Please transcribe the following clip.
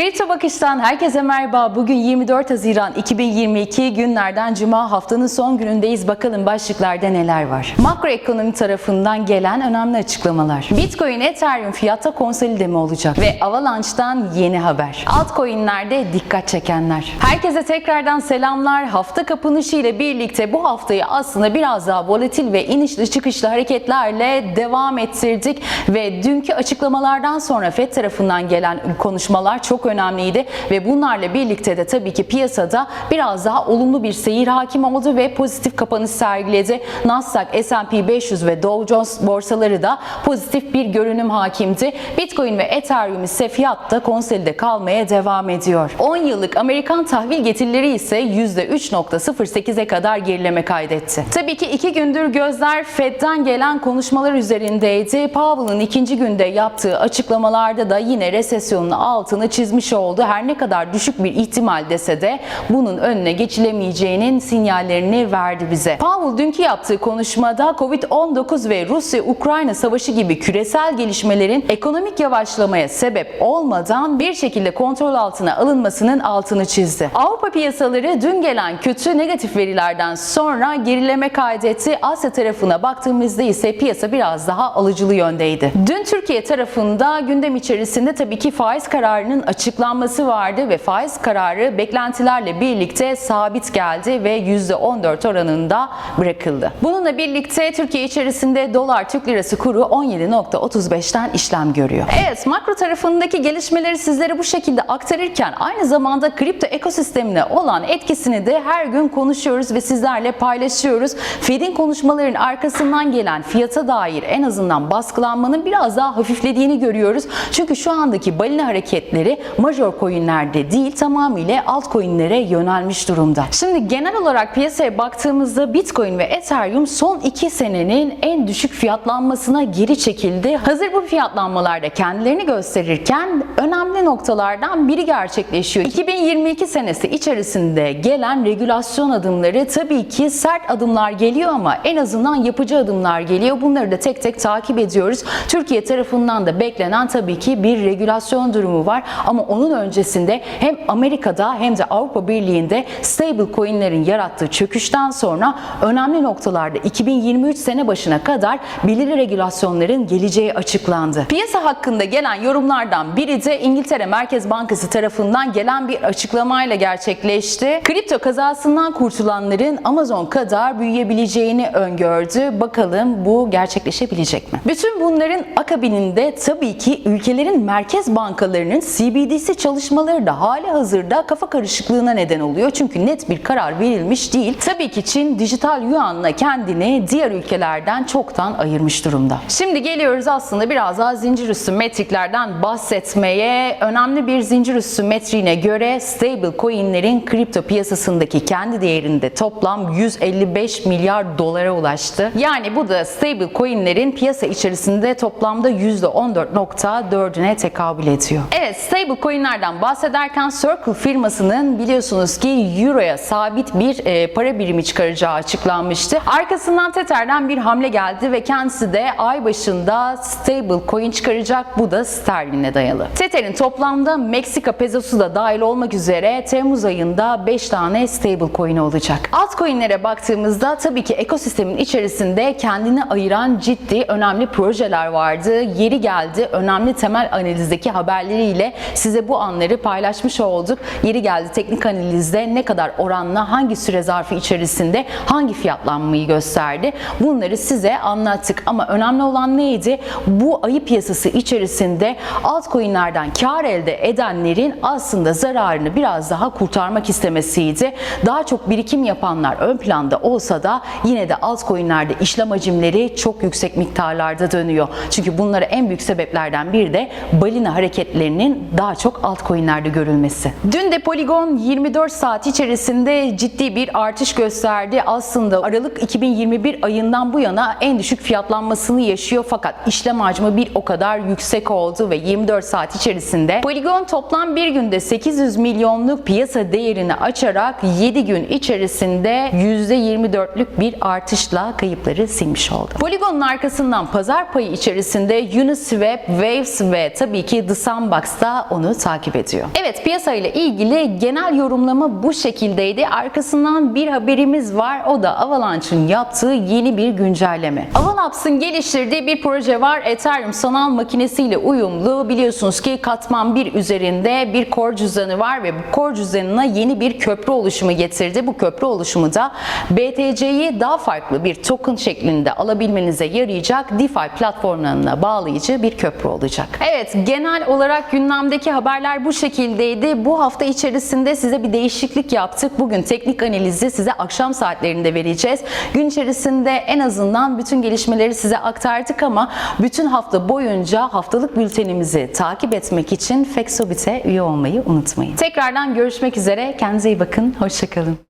Kripto Bakış'tan herkese merhaba. Bugün 24 Haziran 2022 günlerden Cuma haftanın son günündeyiz. Bakalım başlıklarda neler var. Makroekonomi tarafından gelen önemli açıklamalar. Bitcoin, Ethereum fiyatta konsolide mi olacak? Ve Avalanche'dan yeni haber. Altcoin'lerde dikkat çekenler. Herkese tekrardan selamlar. Hafta kapanışı ile birlikte bu haftayı aslında biraz daha volatil ve inişli çıkışlı hareketlerle devam ettirdik ve dünkü açıklamalardan sonra FED tarafından gelen konuşmalar çok önemliydi ve bunlarla birlikte de tabii ki piyasada biraz daha olumlu bir seyir hakim oldu ve pozitif kapanış sergiledi. Nasdaq, S&P 500 ve Dow Jones borsaları da pozitif bir görünüm hakimdi. Bitcoin ve Ethereum ise fiyatta konsolide kalmaya devam ediyor. 10 yıllık Amerikan tahvil getirileri ise %3.08'e kadar gerileme kaydetti. Tabii ki iki gündür gözler Fed'den gelen konuşmalar üzerindeydi. Powell'ın ikinci günde yaptığı açıklamalarda da yine resesyonun altını çizmiş oldu. Her ne kadar düşük bir ihtimal dese de bunun önüne geçilemeyeceğinin sinyallerini verdi bize. Powell dünkü yaptığı konuşmada Covid-19 ve Rusya-Ukrayna savaşı gibi küresel gelişmelerin ekonomik yavaşlamaya sebep olmadan bir şekilde kontrol altına alınmasının altını çizdi. Avrupa piyasaları dün gelen kötü negatif verilerden sonra gerileme kaydetti. Asya tarafına baktığımızda ise piyasa biraz daha alıcılı yöndeydi. Dün Türkiye tarafında gündem içerisinde tabii ki faiz kararının açıklanması vardı ve faiz kararı beklentilerle birlikte sabit geldi ve %14 oranında bırakıldı. Bununla birlikte Türkiye içerisinde dolar Türk lirası kuru 17.35'ten işlem görüyor. Evet makro tarafındaki gelişmeleri sizlere bu şekilde aktarırken aynı zamanda kripto ekosistemine olan etkisini de her gün konuşuyoruz ve sizlerle paylaşıyoruz. Fed'in konuşmaların arkasından gelen fiyata dair en azından baskılanmanın biraz daha hafiflediğini görüyoruz. Çünkü şu andaki balina hareketleri major coinlerde değil tamamıyla altcoinlere yönelmiş durumda. Şimdi genel olarak piyasaya baktığımızda Bitcoin ve Ethereum son 2 senenin en düşük fiyatlanmasına geri çekildi. Hazır bu fiyatlanmalarda kendilerini gösterirken önemli noktalardan biri gerçekleşiyor. 2022 senesi içerisinde gelen regülasyon adımları tabii ki sert adımlar geliyor ama en azından yapıcı adımlar geliyor. Bunları da tek tek takip ediyoruz. Türkiye tarafından da beklenen tabii ki bir regülasyon durumu var ama onun öncesinde hem Amerika'da hem de Avrupa Birliği'nde stable coinlerin yarattığı çöküşten sonra önemli noktalarda 2023 sene başına kadar belirli regülasyonların geleceği açıklandı. Piyasa hakkında gelen yorumlardan biri de İngiltere Merkez Bankası tarafından gelen bir açıklamayla gerçekleşti. Kripto kazasından kurtulanların Amazon kadar büyüyebileceğini öngördü. Bakalım bu gerçekleşebilecek mi? Bütün bunların akabininde tabii ki ülkelerin merkez bankalarının CBDC çalışmaları da hali hazırda kafa karışıklığına neden oluyor. Çünkü net bir karar verilmiş değil. Tabii ki Çin dijital yuanla kendini diğer ülkelerden çoktan ayırmış durumda. Şimdi geliyoruz aslında biraz daha zincir üstü metriklerden bahsetmeye. Önemli bir zincir üstü metriğine göre stable coinlerin kripto piyasasındaki kendi değerinde toplam 155 milyar dolara ulaştı. Yani bu da stable coinlerin piyasa içerisinde toplamda %14.4'üne tekabül ediyor. Evet stable coinlerden bahsederken Circle firmasının biliyorsunuz ki Euro'ya sabit bir e, para birimi çıkaracağı açıklanmıştı. Arkasından Tether'den bir hamle geldi ve kendisi de ay başında stable coin çıkaracak. Bu da sterline dayalı. Tether'in toplamda Meksika pezosu da dahil olmak üzere Temmuz ayında 5 tane stable coin olacak. Altcoin'lere baktığımızda tabii ki ekosistemin içerisinde kendini ayıran ciddi önemli projeler vardı. Yeri geldi önemli temel analizdeki haberleriyle size bu anları paylaşmış olduk. Yeri geldi teknik analizde ne kadar oranla hangi süre zarfı içerisinde hangi fiyatlanmayı gösterdi. Bunları size anlattık ama önemli olan neydi? Bu ayı piyasası içerisinde altcoin'lerden kar elde edenlerin aslında zararını biraz daha kurtarmak istemesiydi. Daha çok birikim yapanlar ön planda olsa da yine de altcoin'lerde işlem hacimleri çok yüksek miktarlarda dönüyor. Çünkü bunlara en büyük sebeplerden biri de balina hareketlerinin daha çok altcoin'lerde görülmesi. Dün de Polygon 24 saat içerisinde ciddi bir artış gösterdi. Aslında Aralık 2021 ayından bu yana en düşük fiyatlanmasını yaşıyor fakat işlem hacmi bir o kadar yüksek oldu ve 24 saat içerisinde Polygon toplam bir günde 800 milyonluk piyasa değerini açarak 7 gün içerisinde %24'lük bir artışla kayıpları silmiş oldu. Polygon'un arkasından pazar payı içerisinde Uniswap, Waves ve tabii ki The Sandbox da onu onu takip ediyor. Evet piyasa ile ilgili genel yorumlama bu şekildeydi. Arkasından bir haberimiz var. O da Avalanche'ın yaptığı yeni bir güncelleme. Avalabs'ın geliştirdiği bir proje var. Ethereum sanal makinesiyle uyumlu. Biliyorsunuz ki katman 1 üzerinde bir core cüzdanı var ve bu core cüzdanına yeni bir köprü oluşumu getirdi. Bu köprü oluşumu da BTC'yi daha farklı bir token şeklinde alabilmenize yarayacak DeFi platformlarına bağlayıcı bir köprü olacak. Evet genel olarak gündemdeki haberler bu şekildeydi. Bu hafta içerisinde size bir değişiklik yaptık. Bugün teknik analizi size akşam saatlerinde vereceğiz. Gün içerisinde en azından bütün gelişmeleri size aktardık ama bütün hafta boyunca haftalık bültenimizi takip etmek için Fexobit'e üye olmayı unutmayın. Tekrardan görüşmek üzere. Kendinize iyi bakın. Hoşçakalın.